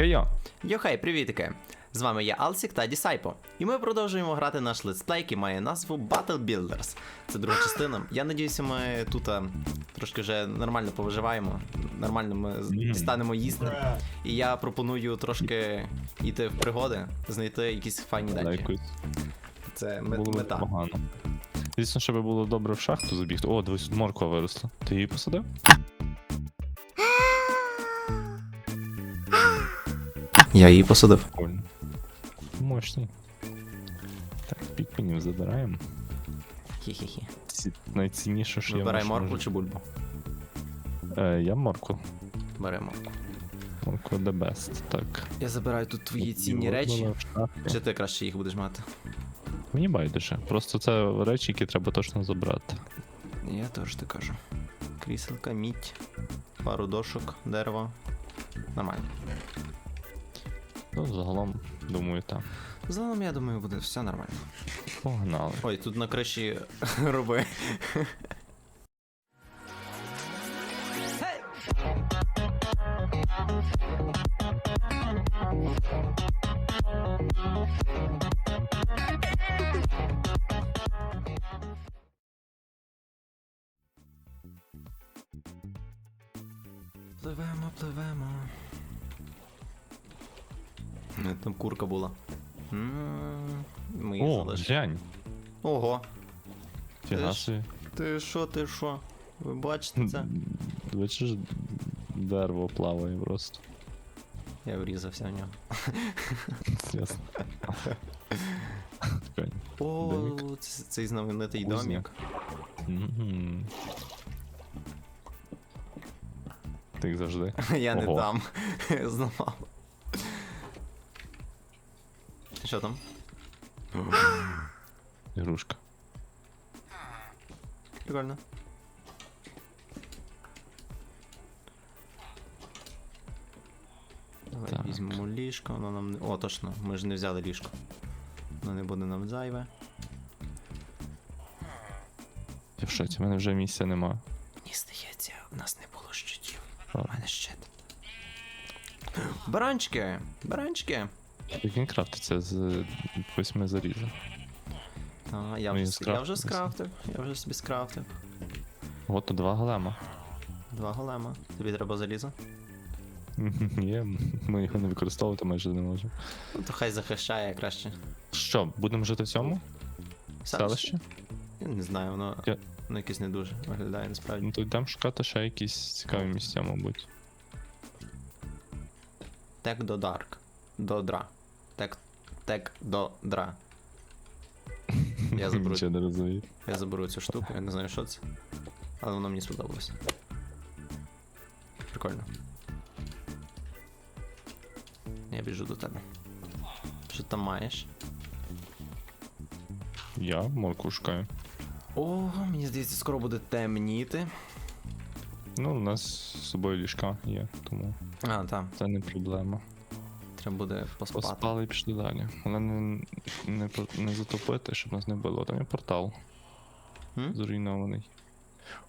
Хейо! Йохей, привітики! З вами я Алсік та Дісайпо. І ми продовжуємо грати наш летсплей, який має назву Battle Builders. Це друга частина. Я надіюся, ми тут а, трошки вже нормально повиживаємо. Нормально ми станемо їсти. І я пропоную трошки йти в пригоди, знайти якісь файні Да, дачі. Це мет- було мета. погано. Звісно, щоб було добре в шахту забігти. О, дивись, морква виросла. Ти її посадив? Я її посадив. Прикольно. Мощний. Так, пікменів забираємо. Хі-хі-хі. Ці найцінніше, що Вибирай я можу. чи бульбу. Е, я моркву. Бери моркву. Морква the best. Так. Я забираю тут твої цінні і речі. Чи ти краще їх будеш мати? Мені байдуже. Просто це речі, які треба точно забрати. Я теж ти кажу. Кріселка, мідь, пару дошок, дерево. Нормально. Ну, загалом, думаю, так. Загалом, я думаю, буде все нормально. Погнали. Ой, тут на кращі роби. Фіга ж- собі. ти що, ти що? Ви бачите це? Бачиш, дерево плаває просто. Я врізався в нього. Ясно. Прикольно. О, Домик. це- цей знаменитий Кузня. домик. Мгм. Так завжди. Я не Ого. там. Зламав. Що там? Ігрушка. Прикольно. Давай Так. візьмемо ліжко, воно нам не. О, точно, ми ж не взяли ліжко. Воно не буде нам зайве. Я в шоці, в мене вже місця нема. Мені здається, у нас не було щитів. У мене щит. Баранчики! Баранчики! Як він крафтиться з восьми заріза. А, я, Ми вже, скрафтили я вже скрафтив, я вже собі скрафтив. От то два голема. Два голема. Тобі треба залізо? Є, ми його не використовувати майже не можемо. Ну то хай захищає краще. Що, будемо жити в цьому? Селище? Я не знаю, воно, Я- воно якесь не дуже виглядає насправді. Ну то йдемо шукати ще якісь цікаві місця, мабуть. Тек до Дарк. До Дра. Тек. Тек до Дра. Я заберу, Нічого не розумію. я заберу цю штуку, я не знаю, що це. Але воно мені сподобалося. Прикольно. Я біжу до тебе. Що ти там маєш? Я морку шукаю. О, мені здається, скоро буде темніти. Ну, у нас з собою ліжка є, тому А, так, це не проблема. Треба буде поспати. Поспали і пішли далі. Але не, не, не затопити, щоб нас не було. Там є портал М? зруйнований.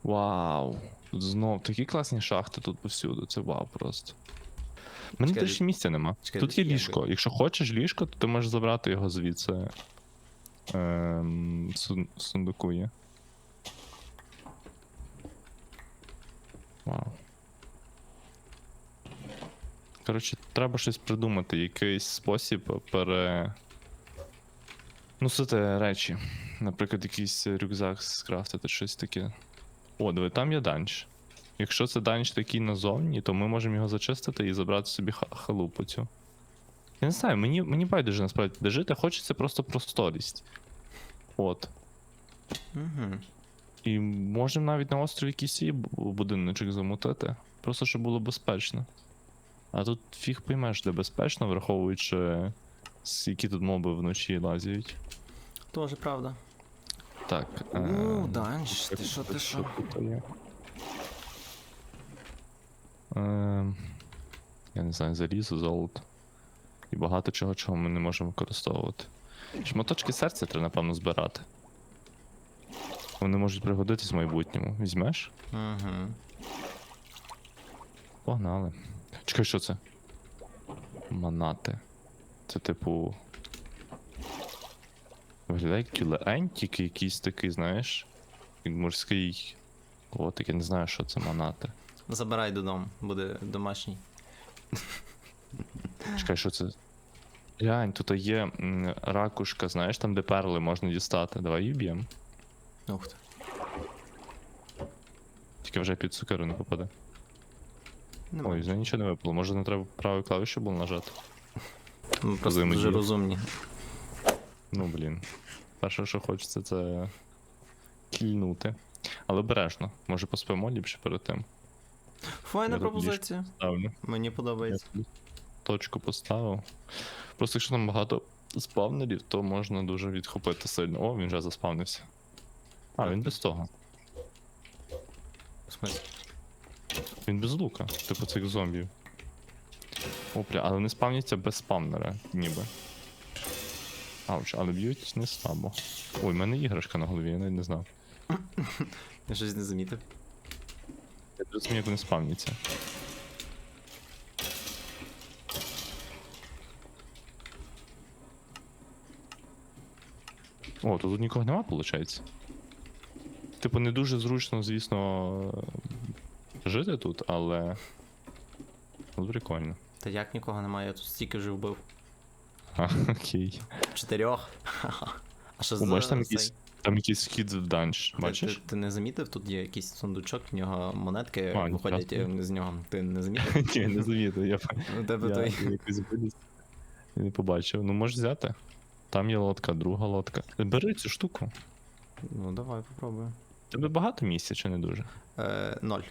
Вау! Тут знов такі класні шахти тут повсюду. Це вау просто. Мені Чекай, теж місця нема. чекай, тут є якби- ліжко. Якщо хочеш ліжко, то ти можеш забрати його звідси. Ем, сун- в сундуку є. Вау. Коротше, треба щось придумати, якийсь спосіб пере. Ну, сути речі. Наприклад, якийсь рюкзак скрафтити, щось таке. О, диви, там є данж. Якщо це данж такий назовні, то ми можемо його зачистити і забрати собі ха- халупу цю. Я не знаю, мені, мені байдуже насправді де жити, хочеться просто просторість. От. Угу. І можемо навіть на острові якийсь будиночок замутити. Просто щоб було безпечно. А тут фіг поймеш, де безпечно, враховуючи, с- які тут моби вночі лазять. Тоже правда. Так. О, е, данж, ти що, ти що? Ем, я не знаю, залізо, золото. І багато чого, чого ми не можемо використовувати. Шматочки серця треба, напевно, збирати. Вони можуть пригодитись в майбутньому. Візьмеш? Угу. Погнали. Чекай, що це? Манати. Це типу. Виглядає як тільки якийсь такий, знаєш, морський. О, так я не знаю, що це манати. Забирай додому, буде домашній. Чекай, що це? Глянь, тут є ракушка, знаєш, там де перли можна дістати. Давай її б'ємо. Ух ти. Тільки вже під цукеру не попаде. Ой, неї нічого не випало. Може не треба правою клавішою було нажати? Ми просто взаємодія. дуже розумні. Ну, блін. Перше, що хочеться, це кільнути. Але обережно. Може поспимо ліпше перед тим. Файна Я тут пропозиція. Ставлю. Мені Я подобається. собі точку поставив. Просто якщо там багато спавнерів, то можна дуже відхопити сильно. О, він вже заспавнився. А, він без того. В смислі? Він без лука, типу цих зомбів. Опля, але вони спавняться без спавнера, ніби. Ауч, але б'ють не слабо. Ой, в мене іграшка на голові, я навіть не знав. Я щось не замітив. Я розумію, як вони спавняться. О, то тут нікого нема, виходить. Типу, не дуже зручно, звісно, жити тут, але. Ну, прикольно. Та як нікого немає, я тут стільки вже вбив. А, окей. Чотирьох. А що за бачиш, там якийсь, там якийсь вхід в данж, бачиш? Ти, ти не замітив? Тут є якийсь сундучок, в нього монетки А, виходять ясно. з нього. Ти не замітив? Ні, не замітив, я, У тебе я той. якось не побачив. Ну, можеш взяти. Там є лодка, друга лодка. Бери цю штуку. Ну давай попробуємо. Тебе багато місця чи не дуже? Е, ноль.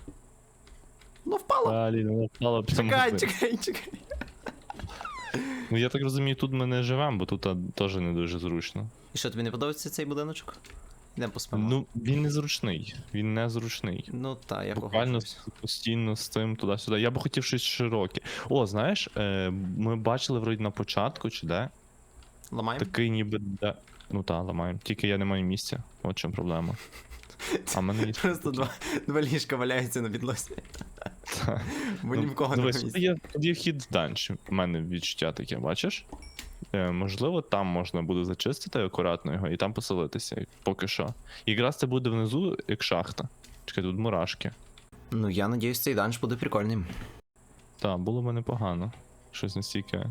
Ну впало! Далі, ну впала прямо. Чекай, чекай, чекай. Ну я так розумію, тут ми не живемо, бо тут а, теж не дуже зручно. І що, тобі не подобається цей будиночок? Йдемо поспимо. Ну, він не зручний. Він не зручний. ну та, я Буквально погоджуюсь. з- постійно з цим туди-сюди. Я би хотів щось широке. О, знаєш, е, ми бачили вроді на початку, чи де? Ламаємо? Такий ніби де. Ну так, ламаємо. Тільки я не маю місця. От в чим проблема. А мене є. Просто два, два ліжка валяються на підлосі. Бо ні в кого Ну, немає дивись, місця. є, тут є вхід в данж. У мене відчуття таке, бачиш? Е, можливо, там можна буде зачистити акуратно його і там поселитися, поки що. І якраз це буде внизу, як шахта. Чекай, тут мурашки. Ну я надіюсь, цей данж буде прикольним. Так, було б непогано. Щось настільки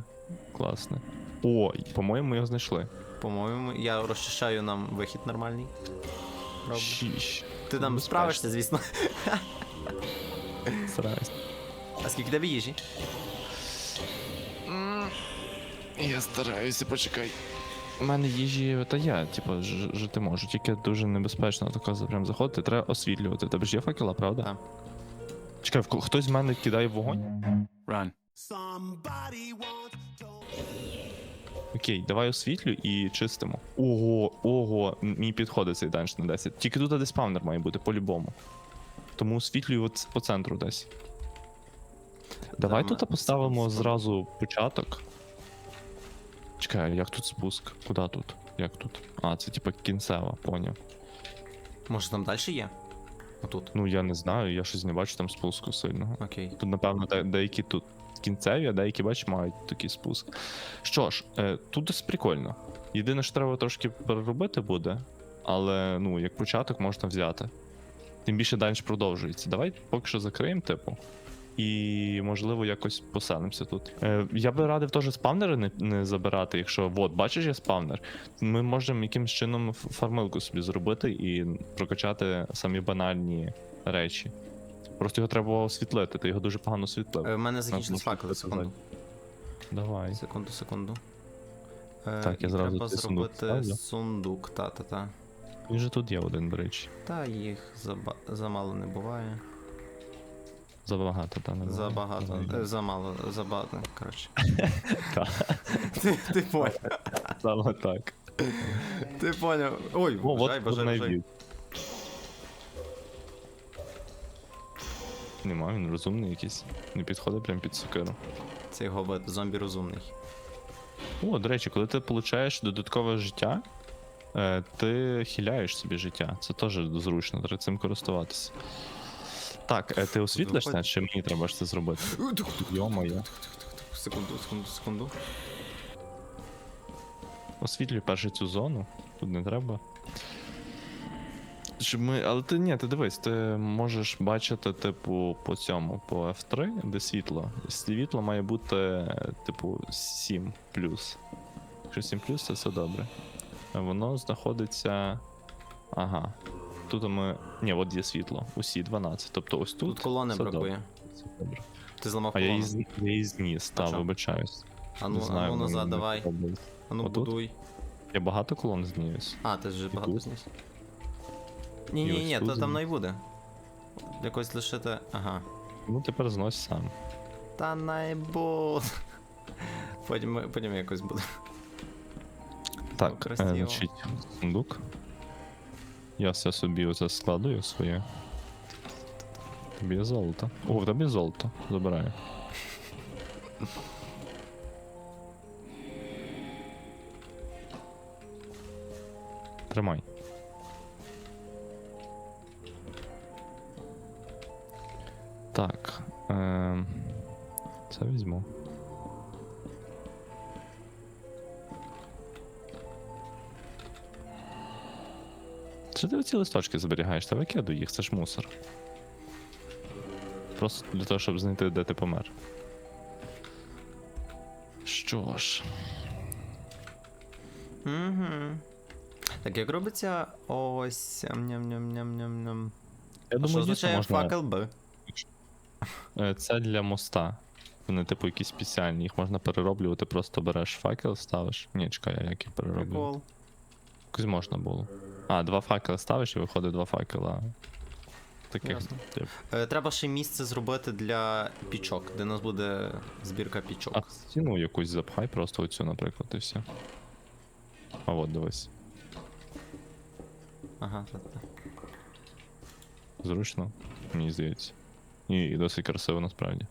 класне. О, по-моєму, його знайшли. По-моєму, я розчищаю нам вихід нормальний. Роблю. Шість. Ти там справишся, звісно. Стараюсь. А скільки тебе їжі? Я стараюся, почекай. У мене їжі, та я, типу, ж- жити можу, тільки дуже небезпечно тако прям заходити, треба освітлювати. Тебе ж є факела, правда? Так. Чекай, в ко- хтось в мене кидає вогонь? Run. Somebody once Окей, давай освітлю і чистимо. Ого, ого, м- мені підходить цей данж на 10. Тільки тут десь спавнер має бути, по-любому. Тому освітлюю от по центру десь. Давай Там, тут поставимо зразу початок. Чекай, як тут спуск? Куди тут? Як тут? А, це типа кінцева, поняв. Може там далі є? Отут. Ну я не знаю, я щось не бачу там спуску сильного. Окей. Тут, напевно, де- деякі тут кінцеві, а деякі, бач, мають такий спуск. Що ж, е, тут десь прикольно. Єдине, що треба трошки переробити буде, але ну, як початок можна взяти. Тим більше далі продовжується. Давай поки що закриємо, типу. І, можливо, якось поселимося тут. Е, я би радив теж спавнери не, не забирати, якщо от, бачиш, є спавнер. Ми можемо якимось чином фармилку собі зробити і прокачати самі банальні речі. Просто його треба освітлити, ти його дуже погано освітлив. Е, В мене закінчились факели, секунду. Давай. Секунду, секунду. Е, Так, я і зразу треба цей сундук зробити ставлю. сундук, та-та-та. Він же тут є один, до речі. Та їх заба... замало не буває. Забагато, та не буває. Забагато. Е, замало, забагато. Коротше. Та, Ти, ти поняв. Саме так. Ти поняв. Ой, О, бажай, от бажай, бажай. Нема, він розумний якийсь. Не підходить прям під сокиру. Цей гобот зомбі розумний. О, до речі, коли ти получаєш додаткове життя, е, ти хиляєш собі життя. Це теж зручно, треба цим користуватися. Так, е, ти освітлиш це, Виходить. чи мені треба ж це зробити? Йо-моє. секунду, секунду, секунду. Освітлюй перше цю зону. Тут не треба. Щоб ми. Але ти ні, ти дивись, ти можеш бачити, типу, по цьому, по F3, де світло. Світло має бути, типу, 7 Якщо 7 це все добре. Воно знаходиться. Ага. Тут ми. Ні, от є світло. Усі 12. Тобто ось тут. Тут колони все бракує. добре. Ти зламав А я колону. її, я її зніс, А та, що? вибачаюсь. А ну, знаю, а ну назад, давай. сподобалось. А ну Отут? будуй. Я багато колон зніс. А, ти ж багато зніс. Ні, ні, ось ні, тут то там зніс. не й буде. Якось лишити. Ага. Ну тепер знось сам. Та найбуд. Потім, ми- потім якось буде. Так, е, красиво. значить, сундук. Я все собі оце складую своє. Тобі є золото. О, в тебе є золото. Забираю. Тримай. Ем, це візьму. Чи ти ці листочки зберігаєш? Та викидуй їх, це ж мусор. Просто для того, щоб знайти, де ти помер. Що ж. Угу. Так, як робиться ось. Ням-ням-ням-ням-ням. Я А що означає факел Б? Е, Це для моста. Вони, типу, якісь спеціальні. Їх можна перероблювати, просто береш факел, ставиш. Ні, чекай, а як їх? Прикол. Якось можна було. А, два факела ставиш і виходить два факела. Таких. Ясно. тип. Е, Треба ще місце зробити для пічок, де у нас буде збірка пічок. А стіну якусь запхай, просто оцю, наприклад, і все. А от дивись. Ага, так, так. Зручно, мені здається. І, і досить красиво насправді.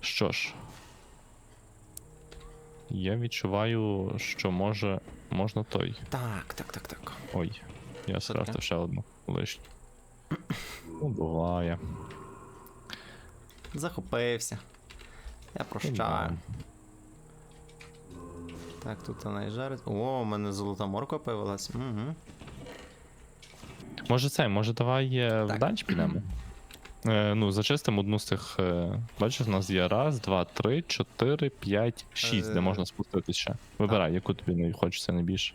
Що ж. Я відчуваю, що може. Можна той. Так, так, так, так. Ой, я скрафтив ще одну лишню. Ну, буває. Захопився. Я прощаю. Так, тут вона і жарить. О, у мене золота морква появилась. Угу. Може цей, може давай е, в Так. данч підемо? Е, ну, зачистимо одну з цих. Е, бачиш, у нас є раз, два, три, чотири, п'ять, шість, де Е, можна спуститися ще. Вибирай, яку тобі не хочеться найбільше.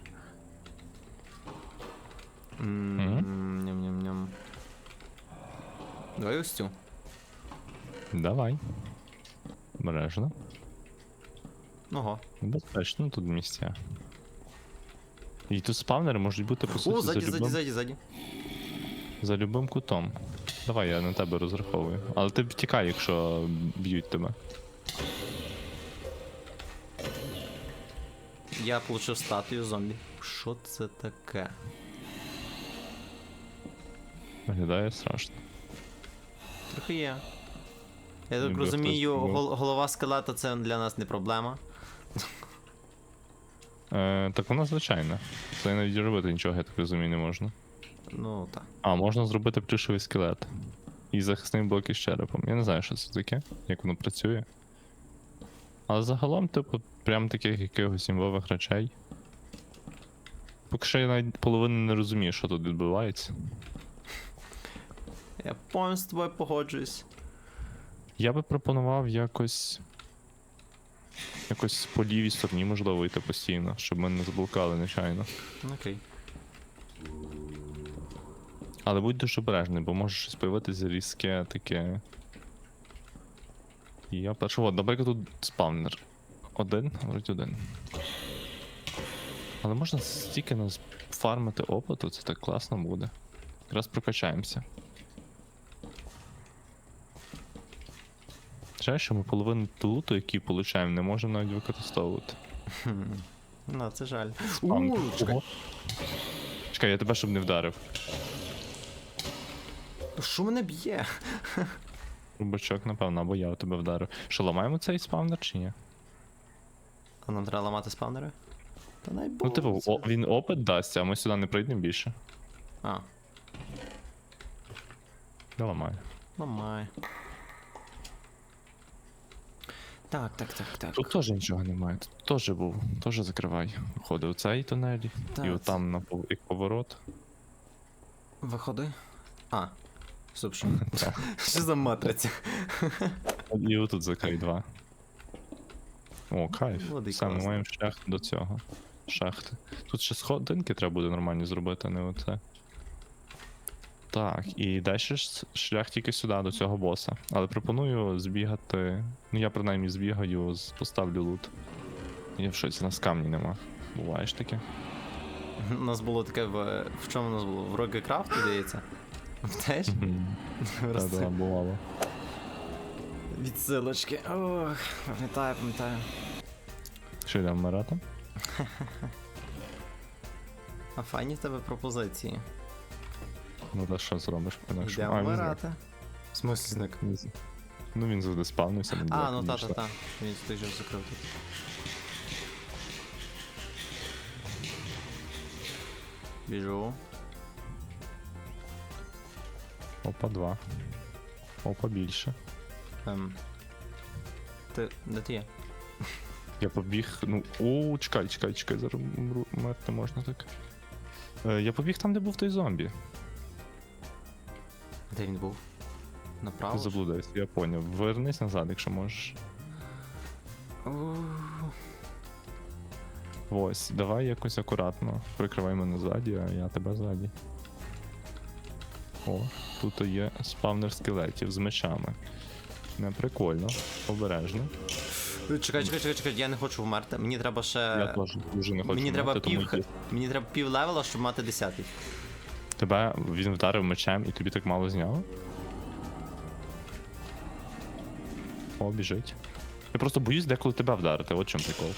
Ням-ням-ням. Давай ось цю. Давай. Обережно. Ого. Безпечно тут місця. І тут спавнери можуть бути по суті О, за, ззаді, ззаді, любим, ззаді, ззаді. За любим кутом. Давай, я на тебе розраховую. Але ти втікай, якщо б'ють тебе. Я получив статую зомбі. Що це таке? Виглядає страшно. Трохи є. Я так Ніби розумію, хтось був. гол- голова скелета це для нас не проблема. Е, так вона звичайна. Це навіть робити нічого, я так розумію, не можна. Ну так. А, можна зробити плюшевий скелет. І захисний блок із черепом. Я не знаю, що це таке, як воно працює. Але загалом, типу, прям таких якихось імбових речей. Поки що я навіть половини не розумію, що тут відбувається. Я повністю з тобою погоджуюсь. Я би пропонував якось. Якось по лівій стороні, можливо, йти постійно, щоб ми не заблукали нечайно. Окей. Але будь дуже обережний, бо може щось появитися різке таке. Я перше, от, наприклад, тут спавнер. Один, вроді один. Але можна стільки нас фармити опиту, це так класно буде. Якраз прокачаємося. Жаль, що ми половину луту, який получаємо, не можемо навіть використовувати. Ну, це жаль. Чекай, я тебе щоб не вдарив. Що мене б'є? Рубачок, напевно, або я тебе вдарив. Що, ламаємо цей спавнер чи ні? А нам треба ламати спавнери? Та Ну, найбуде. типу, о, він опит дасть, а ми сюди не прийдемо більше. А, Я ламаю. Ламай. Так, так, так, так. Тут теж нічого немає. Тут теж був. Теж закривай. Виходить у цей тунелі. Так. І отам на пов- як поворот. Виходи. А. Стоп, що? Що за матриця? І отут закрий два. О, кайф. Води Все, ми класно. маємо шлях до цього. Шахти. Тут ще сходинки треба буде нормально зробити, а не оце. Так, і далі ж шлях тільки сюди, до цього боса. Але пропоную збігати. Ну я принаймні збігаю, з- поставлю лут. Я в шоці, у нас камні нема. Буває ж таке. У нас було таке в. В чому у нас було? В Rogue Craft, здається. Теж? Просто бувало. відсилочки. Ох, пам'ятаю, пам'ятаю. Що йдемо вмирати? А файні в тебе пропозиції. Ну та що зробиш інакше? Йдемо А, він зник. вмирати. В смислі зник? Він зник. Ну він завжди спавнився. А, ну не та, йшли. та, та. Він той же закрив тут. Біжу. Опа, два. Опа, більше. Ем. Ти, де ти є? Я побіг. Ну. О, чекай, чекай, чекай, зараз мру- мерти можна так. Е, я побіг там, де був той зомбі. Де він був? Ти Направо? ж? заблудився, я поняв. Вернись назад, якщо можеш. Ууу. Ось, давай якось акуратно. Прикривай мене ззаді, а я тебе ззаді. О, тут є спавнер скелетів з мечами. Не прикольно, обережно. Чекай, чекай, чекай, чекай, я не хочу вмерти. Мені треба ще. Я теж дуже не хочу. Мені треба вмерти, тому пів. йди. Мені треба пів левела, щоб мати десятий. Тебе він вдарив мечем і тобі так мало зняло? О, біжить. Я просто боюсь деколи тебе вдарити, от в чому прикол.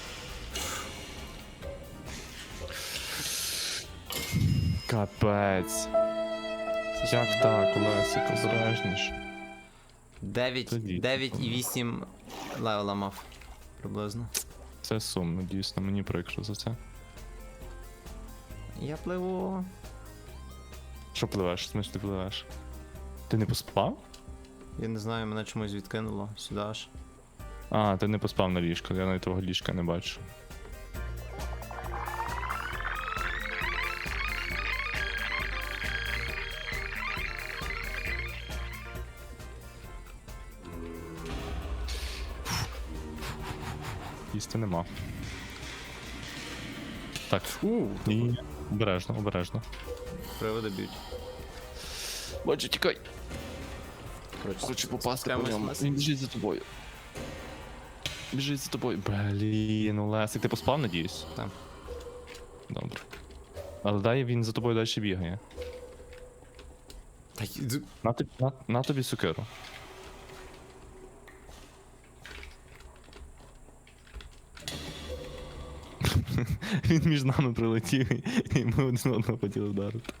Капець. Як так, Олесик, обережніше. 9, Тоді. 9 і 8 левела мав. Приблизно. Це сумно, дійсно, мені прикро за це. Я пливу. Що пливеш? В смислі пливеш? Ти не поспав? Я не знаю, мене чомусь відкинуло сюди аж. А, ти не поспав на ліжко, я навіть твого ліжка не бачу. Нема. Так. У, І обережно, обережно. приводи б'ють. Бачу, тікай. Коротше, Хочу попасти прямо по ньому. Він біжить за тобою. Біжить за тобою. Блін, Олесик, ти поспав, надіюсь? Так. Добре. Але дай він за тобою далі бігає. На, на, на тобі сукеру. Він між нами прилетів і ми один одного хотіли вдарити.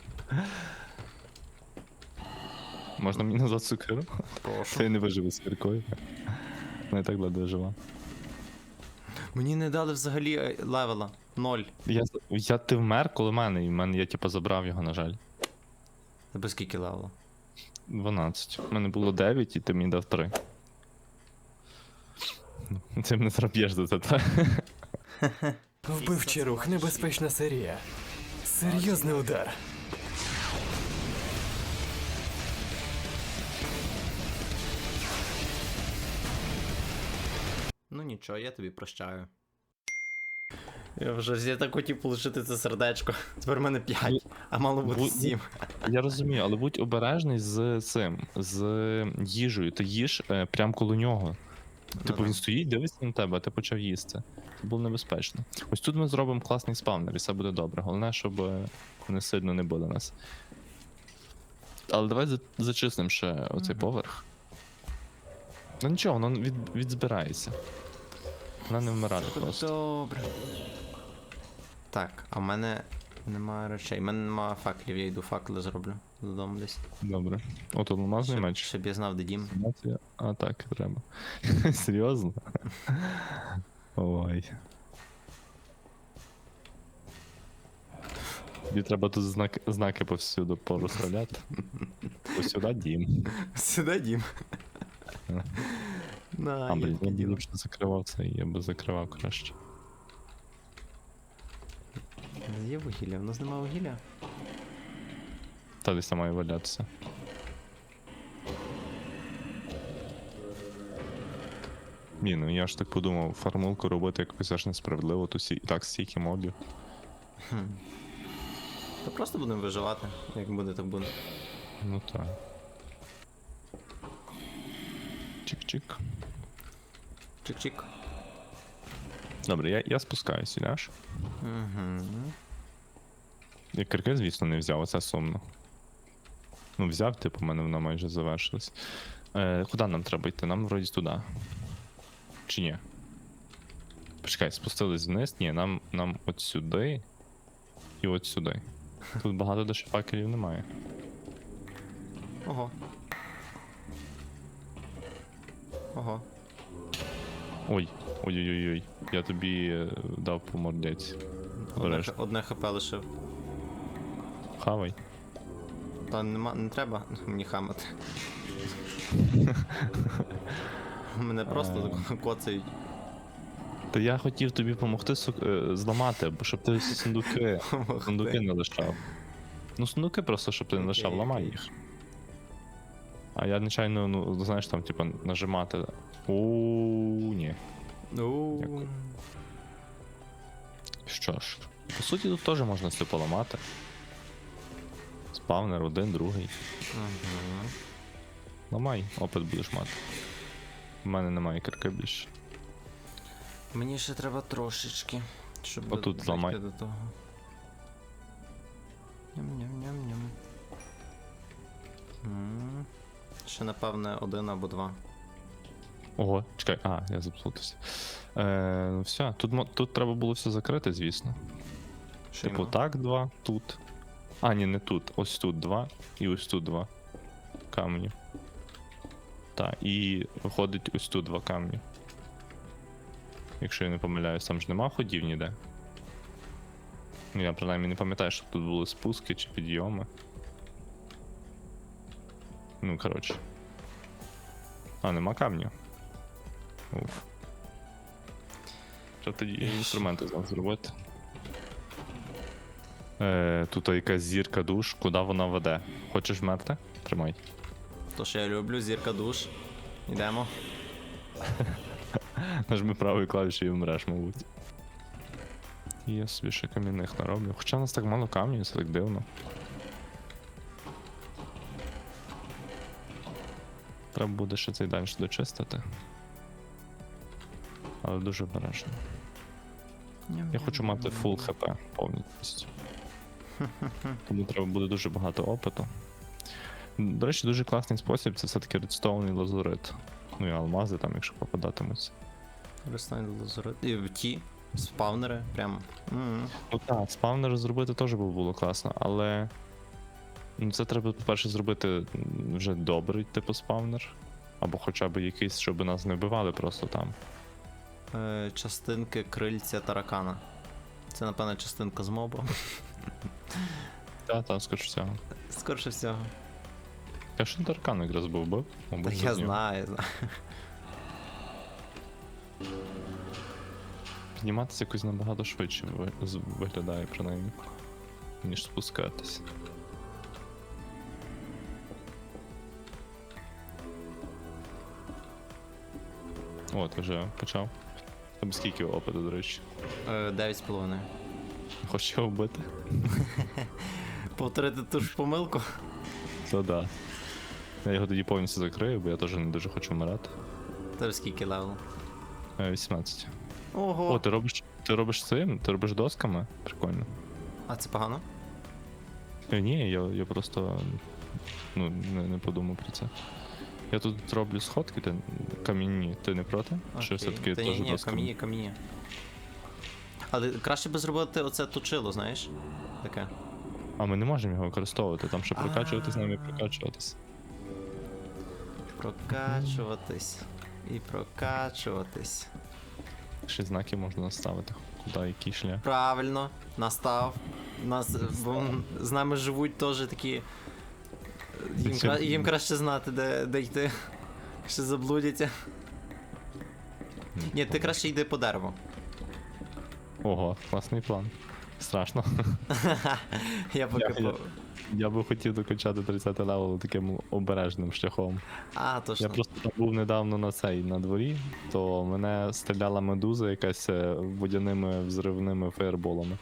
Можна мені назад сукеру? Прошу. Ти не виживе з кіркою. Не так ледве жива. Мені не дали взагалі е, левела. Ноль. Я, я ти вмер коло мене, і в мене я типу забрав його, на жаль. Тебе скільки левела? 12. У мене було 9, і ти мені дав 3. Ти мене зроб'єш за це, так? Вбивчий рух, небезпечна серія. Серйозний удар. Ну нічого, я тобі прощаю. Я вже я так хотів отримати це сердечко. Тепер в мене 5, а мало бути Бу- 7. Я розумію, але будь обережний з цим, з їжею. Ти їж е, прямо коло нього. Типу він стоїть, дивиться на тебе, а ти почав їсти. Це було небезпечно. Ось тут ми зробимо класний спавнер, і все буде добре. Головне, щоб не сильно не було нас. Але давай за- зачистимо ще оцей Мгм. поверх. Ну нічого, воно від, відзбирається. Вона не вмирає просто. Добре. Так, а в мене немає речей. У мене немає факлів, я йду факли зроблю додому десь. Добре. От алмазний меч. щоб я знав, де дім. Інформація. А так, треба. Серйозно? Ой. Тобі треба тут знак, знаки повсюду порозставляти. Ось сюди дім. Сюди дім. На, А, блін, я б ліпше закривав це, я би закривав краще. Є вугілля, в нас немає вугілля. Та десь там має валятися. Ні, ну я ж так подумав, формулку робити якось аж несправедливо, то сі... і так стільки мобів. Та просто будемо виживати, як буде, так буде. Ну так. Чик-чик. Чик-чик. Добре, я, я спускаюсь, ідеш? Угу. Я кирки, звісно, не взяв, оце сумно. Ну, взяв, типу, в мене вона майже завершилась. Е, куди нам треба йти? Нам вроді туди. Чи ні? Почекай, спустились вниз? Ні, нам, нам от сюди і от сюди. Тут багато де ще факелів немає. Ого. Ого. Ой, ой-ой-ой, я тобі е, дав по мордець. Одне, одне хп лишив. Хавай. Та нема, не треба мені хамати. Мене просто коцають. Та я хотів тобі допомогти зламати, бо щоб ти всі сундуки, сундуки не лишав. Ну, сундуки просто, щоб ти не лишав, ламай їх. А я нечайно, ну, знаєш, там, типа, нажимати. Оу, ні. Дякую. Що ж, по суті, тут теж можна все поламати. Спавнер один, другий. Угу. Ламай, опит будеш мати. У мене немає кирки більше. Мені ще треба трошечки, щоб Отут до- дойти зламай. до того. Ням-ням-ням-ням. М. Ще напевне один або два. Ого, чекай, а, я заплутався. Е, ну все, тут, мо- тут треба було все закрити, звісно. Що Типу, так, два, тут. А, ні, не тут. Ось тут два і ось тут два камені. Так, і виходить ось тут два камені. Якщо я не помиляюсь, там ж нема ходів ніде. Ну, я принаймні не пам'ятаю, що тут були спуски чи підйоми. Ну, коротше. А, нема камню. Уф. Що тоді інструменти зробити? Е, тут якась зірка душ, куди вона веде? Хочеш вмерти? Тримай. То, що я люблю, зірка душ. Йдемо. Нажми правою клавішою і вмреш, мабуть. Я собі ще кам'яних нароблю. Хоча у нас так мало камнів, це так дивно. Треба буде ще цей далі дочистити. Але дуже обережно. Я хочу мати фул хп повністю. Тому треба буде дуже багато опиту. До речі, дуже класний спосіб це все-таки редстоун і лазурит. Ну і алмази там, якщо попадатимуться. Рестайн лазурит. І в ті спавнери, прям. М. Ну так, спавнер зробити теж було класно, але. Ну, це треба, по-перше, зробити вже добрий, типу спавнер. Або хоча б якийсь, щоб нас не вбивали просто там. Е, частинки крильця таракана. Це, напевно, частинка з мобу. Та, та, скажу всього. Скорше всього. Я ж таркан якраз був бив. Та я знаю, знаю. Підніматися якось набагато швидше ви- з- виглядає, принаймні, ніж спускатись. О, ти вже почав. Там скільки опиту, до речі. Е, Дев'ять з половиною. Його вбити? Повторити ту ж помилку. То да. Я його тоді повністю закрию, бо я теж не дуже хочу вмирати. Тебе скільки левел? Е, 18. Ого. О, ти робиш. Ти робиш цим? Ти робиш досками? Прикольно. А це погано? Е, ні, я, я просто ну, не, не подумав про це. Я тут роблю сходки, ти камінні, ти не проти? Чи Окей. все-таки Та теж ні, ні, досками? каміння, каміння. Але краще би зробити оце точило, знаєш? Таке. А ми не можемо його використовувати, там ще прокачувати з нами А. прокачуватись. Прокачуватись. І прокачуватись. Ще знаки можна наставити. Куди який шлях. Правильно, настав. Нас, бо з нами живуть теж такі Їм, Це- кра... їм краще знати, де, де йти. Ще заблудяться. Ні, ти краще йди по дереву. Ого, класний план. Страшно. Я поки Я- я- по. Я би хотів докачати 30 левел таким обережним шляхом. А, точно. Я просто там був недавно на цей на дворі, то мене стріляла медуза якась е, водяними взривними фаєрболами.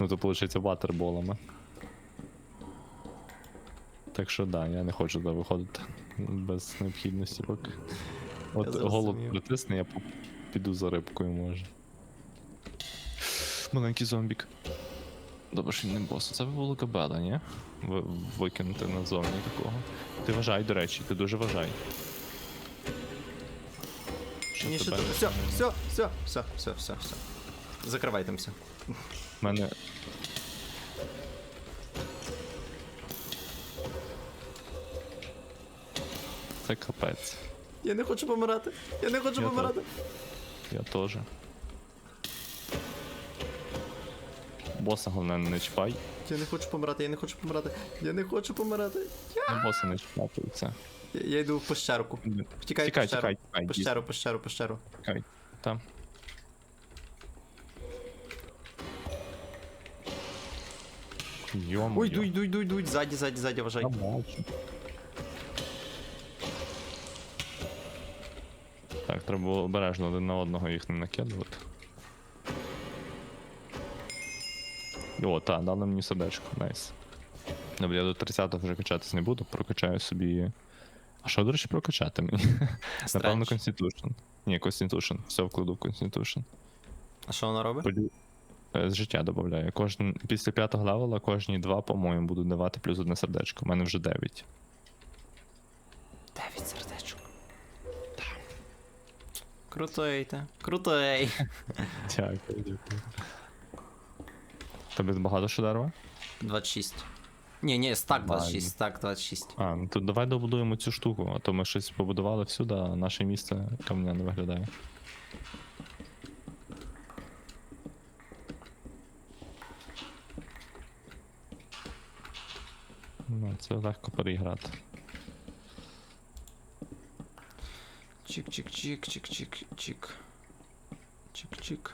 Ну, то виходить, ватерболами. Так що да, я не хочу туди виходити без необхідності поки. От зрозумів. голод притисне, я по- піду за рибкою може. Маленький зомбік. Добре, що він не бос. Це би було кабела, ні? Ви, викинути назовні такого. Ти вважай, до речі, ти дуже вважай. Що Ні, що тебе тут. Все, все, все, все, все, все, все. Закривай там все. В мене. Це капець. Я не хочу помирати. Я не хочу Я помирати. Я теж. Боса головне не чіпай. Я не хочу помирати, я не хочу помирати. Я не хочу помирати. Ну, боса не чіпати і все. Я, я йду в пещерку. Втікай, Тікай, в пещеру. тікай, тікай. Пещеру, пещеру, пещеру. Тікай. Там. Йомо. Ой, йду, йду, йду, йду, ззаді, ззаді, ззаді, вважай. Так, треба було обережно один на одного їх не накидувати. О, так, дали мені сердечко, найс. Добре, я до 30-го вже качатись не буду, прокачаю собі. А що, до речі, прокачати мені? Напевно. Constitution. Ні, Constitution. Все вкладу в Constitution. А що вона робить? Полю- Е, З життя додаю. Кожен... Після п'ятого левела кожні два, по-моєму, будуть давати плюс одне сердечко. У мене вже 9. Дев'ять сердечок. Крутий ти. Крутий. Дякую, дякую. Тобі багато що дерева? 26. Ні, ні, стак 26, Ладно. стак 26. А, ну то давай добудуємо цю штуку, а то ми щось побудували всюди, а наше місце кам'я не виглядає. Ну, це легко переіграти. Чик-чик-чик, чик-чик-чик. Чик-чик.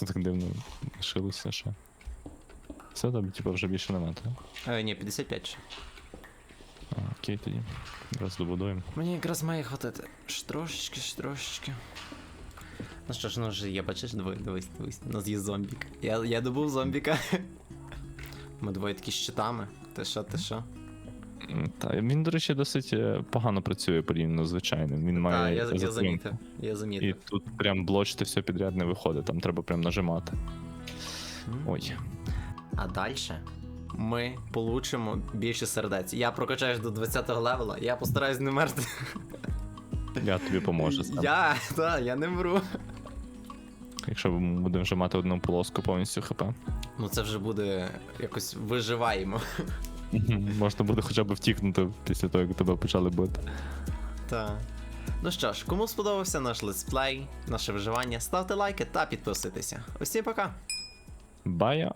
Це так дивно лишилося ще. Все, тобі типу вже більше нема, так? Е, ні, 55 ще. А, окей тоді. Раз добудуємо. Мені якраз має хватити. Ж трошечки, ж трошечки. Ну що ж, ну ж є, бачиш, диви, дивись, дивись, у нас є зомбік. Я, я добув зомбіка. Ми двоє такі з щитами. Ти що, ти що? Та, він, до речі, досить е, погано працює порівняно з звичайним. Він Так, має я, я затримку. замітив. Я І тут прям блочити все підряд не виходить, там треба прям нажимати. Ой. А далі ми получимо більше сердець. Я прокачаюсь до 20-го левела, я постараюсь не мерти. Я тобі поможу. Сам. Я, так, я не вру. Якщо ми будемо вже мати одну полоску повністю хп. Ну це вже буде якось виживаємо. Можна буде хоча б втікнути після того, як тебе почали бити. Так. Ну що ж, кому сподобався наш летсплей, наше виживання, ставте лайки та підписуйтеся. Усім пока! Бая!